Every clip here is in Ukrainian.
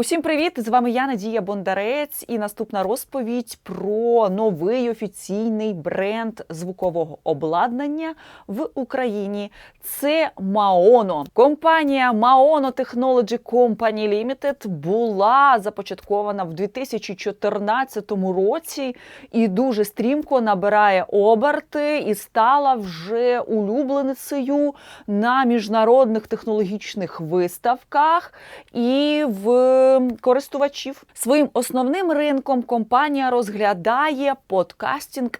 Усім привіт! З вами я Надія Бондарець, і наступна розповідь про новий офіційний бренд звукового обладнання в Україні. Це Maono. Компанія Maono Technology Company Limited була започаткована в 2014 році і дуже стрімко набирає оберти і стала вже улюбленицею на міжнародних технологічних виставках і в користувачів. Своїм основним ринком компанія розглядає подкастінг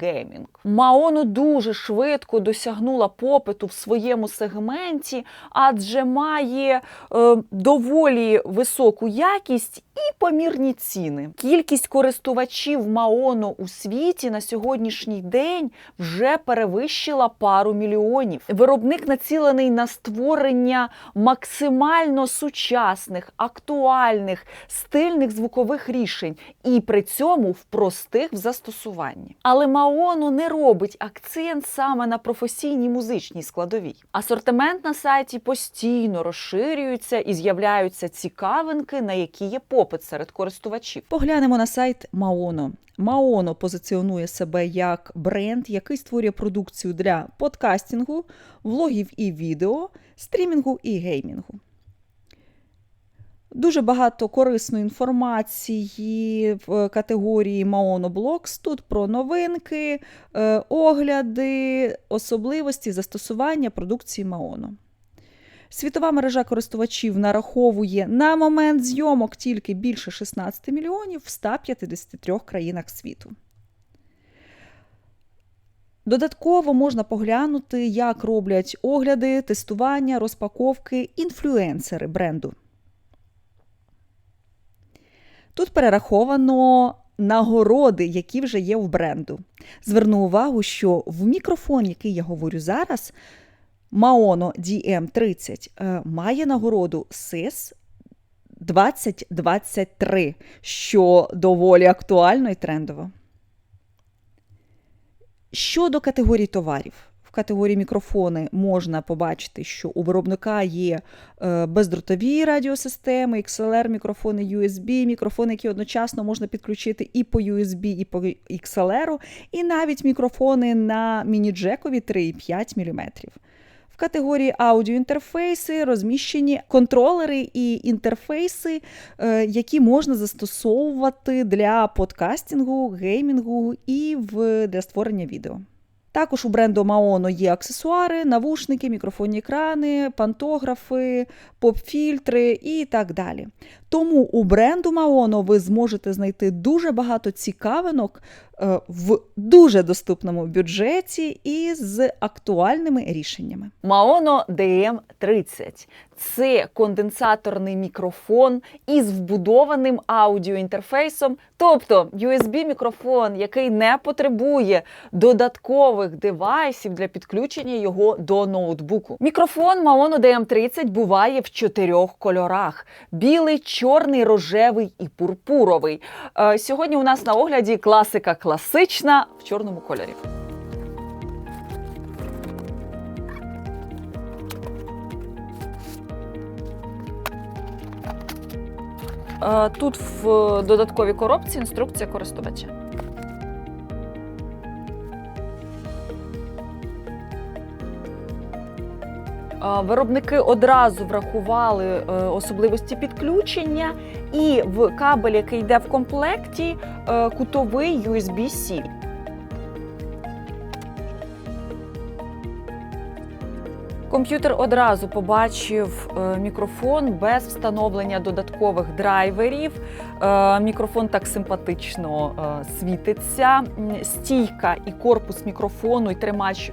геймінг. Маоно дуже швидко досягнула попиту в своєму сегменті, адже має е, доволі високу якість і помірні ціни. Кількість користувачів Маоно у світі на сьогоднішній день вже перевищила пару мільйонів. Виробник націлений на створення максимально сучасних, актуальних, стильних звукових рішень, і при цьому в простих в застосуванні. Але Маоно не робить акцент саме на професійній музичній складовій. Асортимент на сайті постійно розширюється і з'являються цікавинки, на які є попит серед користувачів. Поглянемо на сайт Маоно. Маоно позиціонує себе як бренд, який створює продукцію для подкастингу, влогів і відео, стрімінгу і геймінгу. Дуже багато корисної інформації в категорії Maono Blogs. Тут про новинки, е, огляди, особливості застосування продукції Maono. Світова мережа користувачів нараховує на момент зйомок тільки більше 16 мільйонів в 153 країнах світу. Додатково можна поглянути, як роблять огляди, тестування, розпаковки інфлюенсери бренду. Тут перераховано нагороди, які вже є в бренду. Зверну увагу, що в мікрофон, який я говорю зараз, Maono DM30 е, має нагороду SIS 2023, що доволі актуально і трендово. Щодо категорій товарів. В категорії мікрофони можна побачити, що у виробника є е, бездротові радіосистеми, XLR-мікрофони, USB, мікрофони, які одночасно можна підключити і по USB, і по XLR, і навіть мікрофони на міні-джекові 3,5 мм. Категорії аудіоінтерфейси розміщені контролери і інтерфейси, е, які можна застосовувати для подкастингу, геймінгу і для створення відео. Також у бренду Маоно є аксесуари, навушники, мікрофонні екрани, пантографи, поп-фільтри і так далі. Тому у бренду Maono ви зможете знайти дуже багато цікавинок е, в дуже доступному бюджеті і з актуальними рішеннями. Maono DM30 це конденсаторний мікрофон із вбудованим аудіоінтерфейсом, тобто USB-мікрофон, який не потребує додаткових девайсів для підключення його до ноутбуку. Мікрофон Maono DM30 буває в чотирьох кольорах: білий, чорний, рожевий і пурпуровий. Е, сьогодні у нас на огляді класика класична в чорному кольорі. Е, тут в додатковій коробці інструкція користувача. Виробники одразу врахували е, особливості підключення, і в кабель, який йде в комплекті, кутовий USB-C. Комп'ютер одразу побачив е, мікрофон без встановлення додаткових драйверів. Е, мікрофон так симпатично е, світиться. Стійка і корпус мікрофону і тримач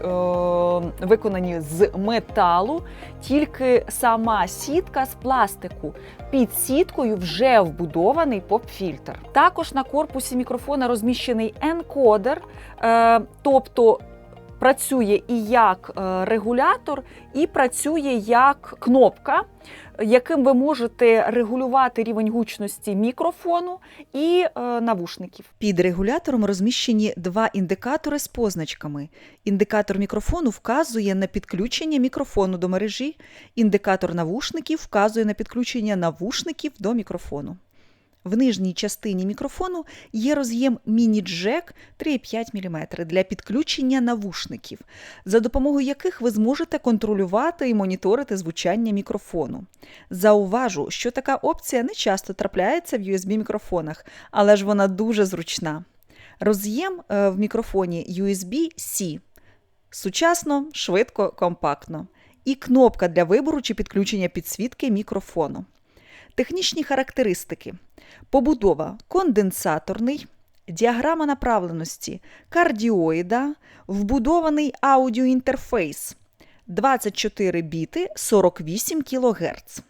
виконані з металу, тільки сама сітка з пластику. Під сіткою вже вбудований поп-фільтр. Також на корпусі мікрофона розміщений енкодер, тобто працює і як е, регулятор, і працює як кнопка, яким ви можете регулювати рівень гучності мікрофону і е, навушників. Під регулятором розміщені два індикатори з позначками. Індикатор мікрофону вказує на підключення мікрофону до мережі, індикатор навушників вказує на підключення навушників до мікрофону. В нижній частині мікрофону є роз'єм міні-джек 3,5 мм для підключення навушників, за допомогою яких ви зможете контролювати і моніторити звучання мікрофону. Зауважу, що така опція не часто трапляється в USB-мікрофонах, але ж вона дуже зручна. Роз'єм е, в мікрофоні USB-C. Сучасно, швидко, компактно. І кнопка для вибору чи підключення підсвітки мікрофону. Технічні характеристики. Побудова конденсаторний, діаграма направленості кардіоїда, вбудований аудіоінтерфейс 24 біти 48 кГц.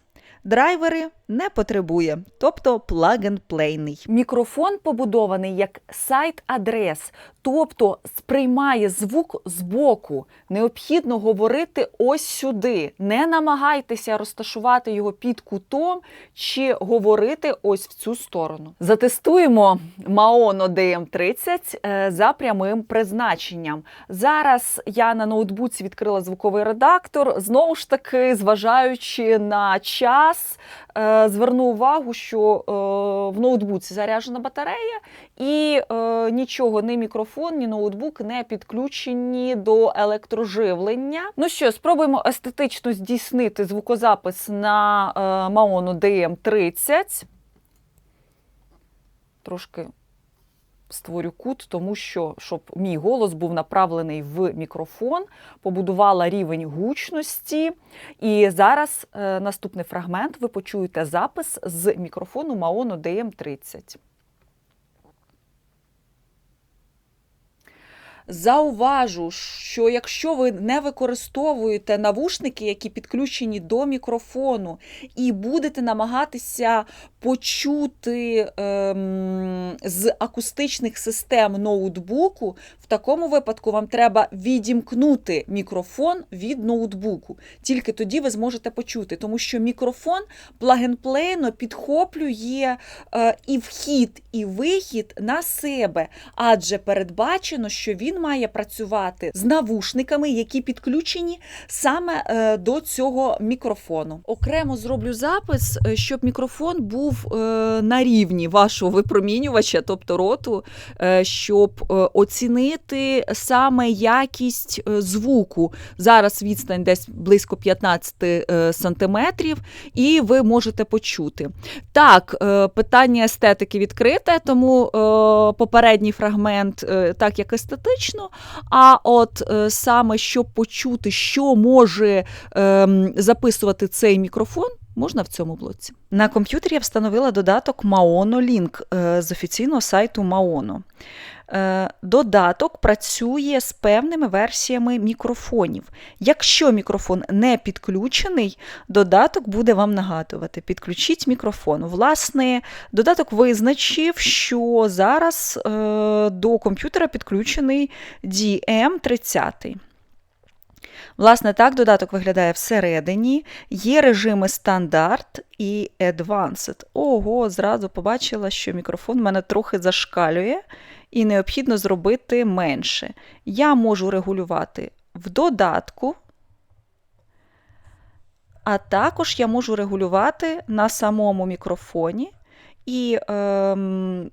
Драйвери не потребує, тобто плаг-н-плейний. Мікрофон побудований як сайт-адрес, тобто сприймає звук збоку. Необхідно говорити ось сюди. Не намагайтеся розташувати його під кутом чи говорити ось в цю сторону. Затестуємо Maono DM30 е, за прямим призначенням. Зараз я на ноутбуці відкрила звуковий редактор. Знову ж таки, зважаючи на час, е, зверну увагу, що е, в ноутбуці заряджена батарея, і е, нічого, ні мікрофон, ні ноутбук не підключені до електроживлення. Ну що, спробуємо естетично здійснити звукозапис на Maono DM30. Трошки створю кут, тому що щоб мій голос був направлений в мікрофон, побудувала рівень гучності. І зараз е, наступний фрагмент ви почуєте запис з мікрофону Maono DM30. Зауважу, що якщо ви не використовуєте навушники, які підключені до мікрофону, і будете намагатися почути ем, з акустичних систем ноутбуку, в такому випадку вам треба відімкнути мікрофон від ноутбуку. Тільки тоді ви зможете почути, тому що мікрофон плагенплейно підхоплює е, і вхід, і вихід на себе, адже передбачено, що він має працювати з навушниками, які підключені саме е, до цього мікрофону. Окремо зроблю запис, е, щоб мікрофон був е, на рівні вашого випромінювача, тобто роту, щоб оцінити саме якість звуку. Зараз відстань десь близько 15 е, сантиметрів, і ви можете почути. Так, питання естетики відкрите, тому попередній фрагмент так як естетично. А от е, саме щоб почути, що може ем, записувати цей мікрофон. Можна в цьому блоці. На комп'ютері я встановила додаток Maono Link е, з офіційного сайту Maono. Е, Додаток працює з певними версіями мікрофонів. Якщо мікрофон не підключений, додаток буде вам нагадувати: підключіть мікрофон. Власне, додаток визначив, що зараз е, до комп'ютера підключений DM30. Власне, так додаток виглядає всередині. Є режими стандарт і Advanced. Ого, зразу побачила, що мікрофон в мене трохи зашкалює і необхідно зробити менше. Я можу регулювати в додатку, а також я можу регулювати на самому мікрофоні, і ем,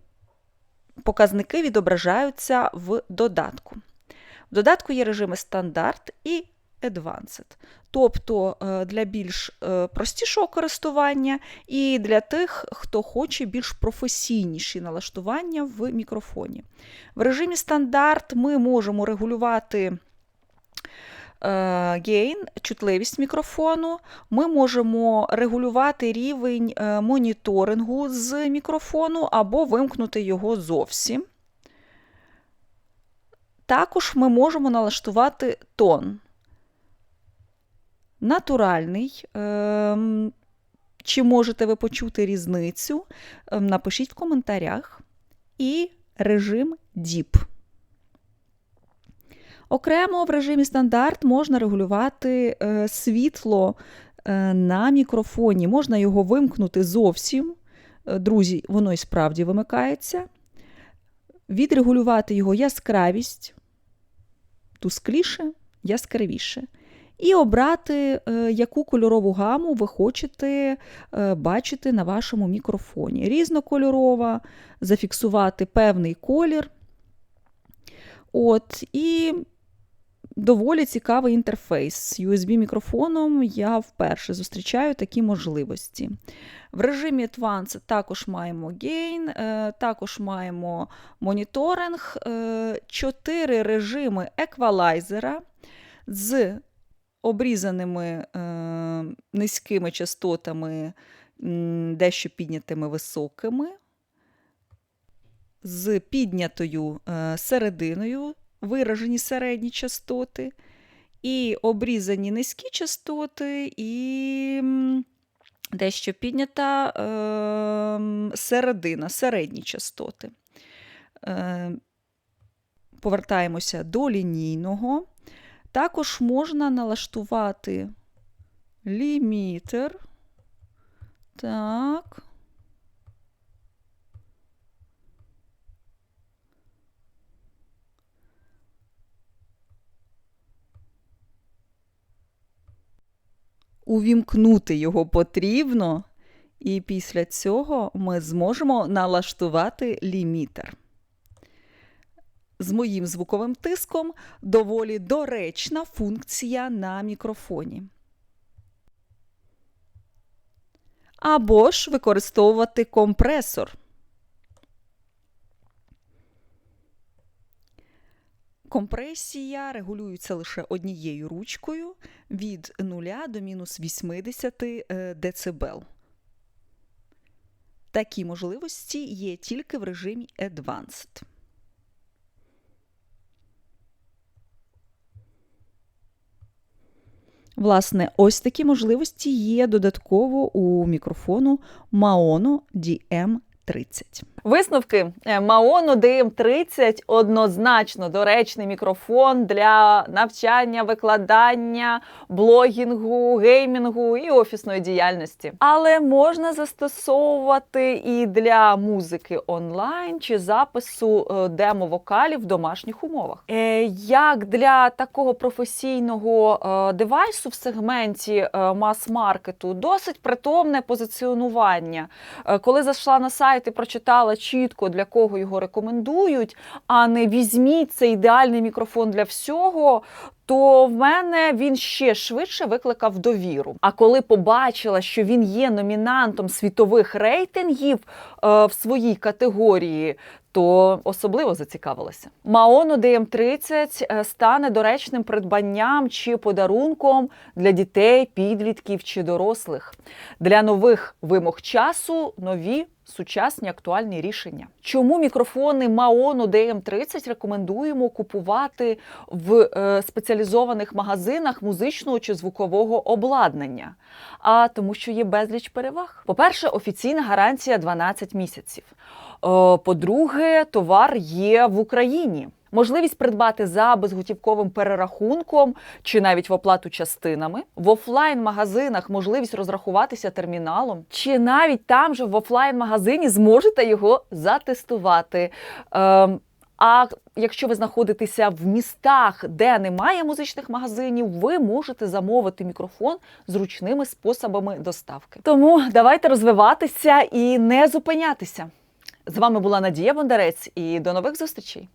показники відображаються в додатку. В додатку є режими стандарт і Advanced. Тобто е, для більш е, простішого користування і для тих, хто хоче більш професійніші налаштування в мікрофоні. В режимі стандарт ми можемо регулювати гейн, чутливість мікрофону, ми можемо регулювати рівень е, моніторингу з мікрофону або вимкнути його зовсім. Також ми можемо налаштувати тон. Натуральний. Ем, чи можете ви почути різницю? Ем, напишіть в коментарях. І режим DIP. Окремо в режимі стандарт можна регулювати е, світло е, на мікрофоні. Можна його вимкнути зовсім. Е, Друзі, воно і справді вимикається. Відрегулювати його яскравість, тускліше, яскравіше. І обрати, е, яку кольорову гаму ви хочете е, бачити на вашому мікрофоні. Різнокольорова, зафіксувати певний колір. От, і доволі цікавий інтерфейс. З USB-мікрофоном я вперше зустрічаю такі можливості. В режимі Advanced також маємо Gain, е, також маємо моніторинг, чотири режими еквалайзера з обрізаними е, низькими частотами, дещо піднятими високими, з піднятою е, серединою, виражені середні частоти, і обрізані низькі частоти, і дещо піднята е, середина, середні частоти. Повертаємося до лінійного. Також можна налаштувати лімітер. Так. Увімкнути його потрібно, і після цього ми зможемо налаштувати лімітер. З моїм звуковим тиском доволі доречна функція на мікрофоні. Або ж використовувати компресор. Компресія регулюється лише однією ручкою від 0 до мінус 80 е, дБ. Такі можливості є тільки в режимі Advanced. Власне, ось такі можливості є додатково у мікрофону Maono DM30. Висновки Е, Maono DM30 однозначно доречний мікрофон для навчання, викладання, блогінгу, геймінгу і офісної діяльності. Але можна застосовувати і для музики онлайн чи запису е, демо-вокалів в домашніх умовах. Е, Як для такого професійного девайсу в сегменті мас-маркету досить притомне позиціонування. Коли зайшла на сайт і прочитала чітко для кого його рекомендують, а не візьміть це ідеальний мікрофон для всього. То в мене він ще швидше викликав довіру. А коли побачила, що він є номінантом світових рейтингів е, в своїй категорії, то особливо зацікавилася. Maono DM30 е, стане доречним придбанням чи подарунком для дітей, підлітків чи дорослих. Для нових вимог часу нові сучасні актуальні рішення. Чому мікрофони Maono DM30 рекомендуємо купувати в е, спеціалізованих магазинах музичного чи звукового обладнання? А тому, що є безліч переваг. По-перше, офіційна гарантія 12 місяців. Е, По-друге, товар є в Україні. Можливість придбати за безготівковим перерахунком чи навіть в оплату частинами. В офлайн-магазинах можливість розрахуватися терміналом, чи навіть там же в офлайн-магазині зможете його затестувати. Ем, а якщо ви знаходитеся в містах, де немає музичних магазинів, ви можете замовити мікрофон зручними способами доставки. Тому давайте розвиватися і не зупинятися. З вами була Надія Бондарець і до нових зустрічей.